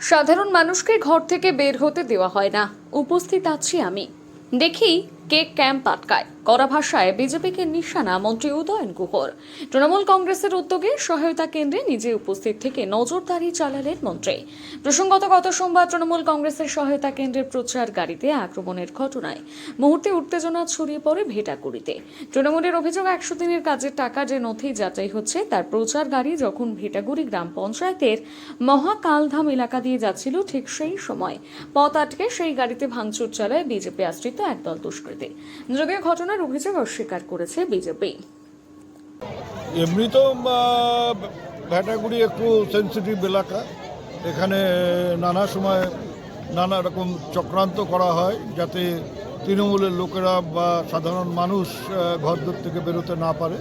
সাধারণ মানুষকে ঘর থেকে বের হতে দেওয়া হয় না। উপস্থিত আছি আমি। দেখি কে ক্যাম্প আটকায়। কড়া ভাষায় বিজেপিকে নিশানা মন্ত্রী উদয়ন গুহর তৃণমূল কংগ্রেসের উদ্যোগে সহায়তা কেন্দ্রে নিজে উপস্থিত থেকে নজরদারি চালালেন মন্ত্রী। প্রসঙ্গত, গত সোমবার তৃণমূল কংগ্রেসের সহায়তা কেন্দ্রের প্রচার গাড়িতে আক্রমণের ঘটনায় মুহূর্তে উত্তেজনা ছড়িয়ে পড়ে ভেটাকুড়িতে। তৃণমূলের অভিযোগ, একশো দিনের কাজের টাকা যে নথি যাচাই হচ্ছে, তার প্রচার গাড়ি যখন ভেটাগুড়ি গ্রাম পঞ্চায়েতের মহাকালধাম এলাকা দিয়ে যাচ্ছিল, ঠিক সেই সময় পথ আটকে সেই গাড়িতে ভাঙচুর চালায় বিজেপি আশ্রিত একদল দুষ্কৃতী। যদিও ঘটনার অভিযোগ অস্বীকার করেছে বিজেপি। এমনি তো ভ্যাটাগুড়ি একটু সেন্সিটিভ এলাকা। এখানে নানা সময় নানা রকম চক্রান্ত করা হয় যাতে তৃণমূলের লোকেরা বা সাধারণ মানুষ ঘরদোর থেকে বেরোতে না পারে।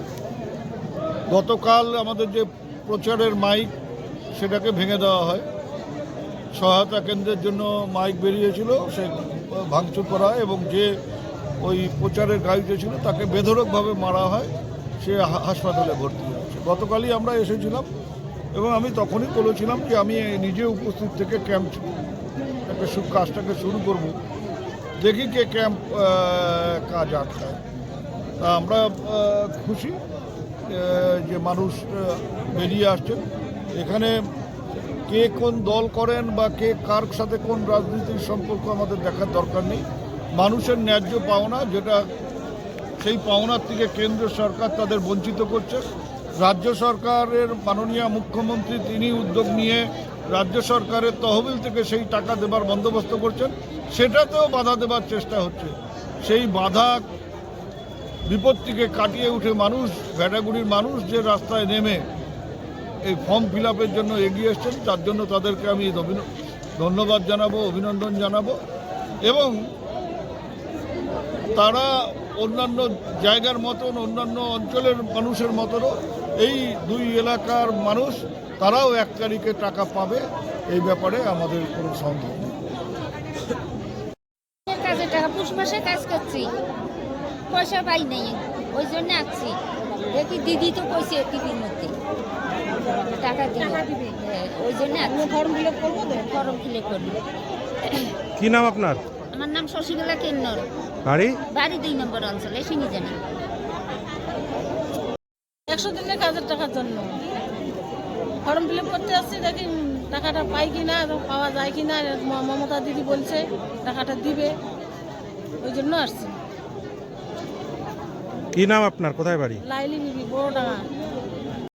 গতকাল আমাদের যে প্রচারের মাইক, সেটাকে ভেঙে দেওয়া হয়। সহায়তা কেন্দ্রের জন্য মাইক বেরিয়েছিল, সে ভাঙচুর করা এবং যে ওই প্রচারের গাড়িতে ছিল, তাকে বেধরকভাবে মারা হয়, সে হাসপাতালে ভর্তি হয়েছে। গতকালই আমরা এসেছিলাম এবং আমি তখনই বলেছিলাম যে আমি নিজে উপস্থিত থেকে ক্যাম্প একটা কাজটাকে শুরু করব। দেখি কে ক্যাম্প কাজ আটকায়। তা আমরা খুশি যে মানুষ বেরিয়ে আসছেন। এখানে কে কোন দল করেন বা কে কার সাথে কোন রাজনীতির সম্পর্ক আমাদের দেখার দরকার নেই। মানুষের ন্যায্য পাওনা যেটা সেই পাওনার থেকে কেন্দ্র সরকার তাদের বঞ্চিত করছে। রাজ্য সরকারের মাননীয় মুখ্যমন্ত্রী তিনি উদ্যোগ নিয়ে রাজ্য সরকারের তহবিল থেকে সেই টাকা দেবার বন্দোবস্ত করছেন। সেটাতেও বাধা দেবার চেষ্টা হচ্ছে। সেই বাধা বিপত্তিকে কাটিয়ে উঠে মানুষ ভেটাগুড়ির মানুষ যে রাস্তায় নেমে এই ফর্ম ফিল জন্য এগিয়ে এসছেন, তার জন্য তাদেরকে আমি ধন্যবাদ জানাব, অভিনন্দন জানাব এবং তারা অন্যান্য জায়গার মতন অন্যান্য অঞ্চলের মানুষের মতনও এই দুই এলাকার মানুষ তারাও এক তারিখে টাকা পাবে এই ব্যাপারে আমাদের কোনো সন্দেহ নেই। কাজে টাকা পুষ মাসে কাজ করছি। পয়সা পাই নাই ওই জন্য আসছি দেখি দিদি তো কইছে টিভির মধ্যে। টাকা দিবে। হ্যাঁ, ওই জন্য ফর্ম ফিল করব ফর্ম ফিল আপ করব। কি নাম আপনার? আমার নাম শশীকলা কেন্নর। বাড়ি? বাড়ি দুই নম্বর অঞ্চলে শুনি জানি। একশো দিনের কাজের টাকার জন্য। ফর্ম ফিল করতে আসছি দেখি টাকাটা পাই কি না পাওয়া যায় কি না মমতা দিদি বলছে টাকাটা দিবে। ওই জন্য আসছি। কি নাম আপনার? কোথায় বাড়ি? লাইলি বিবি বড় টাকা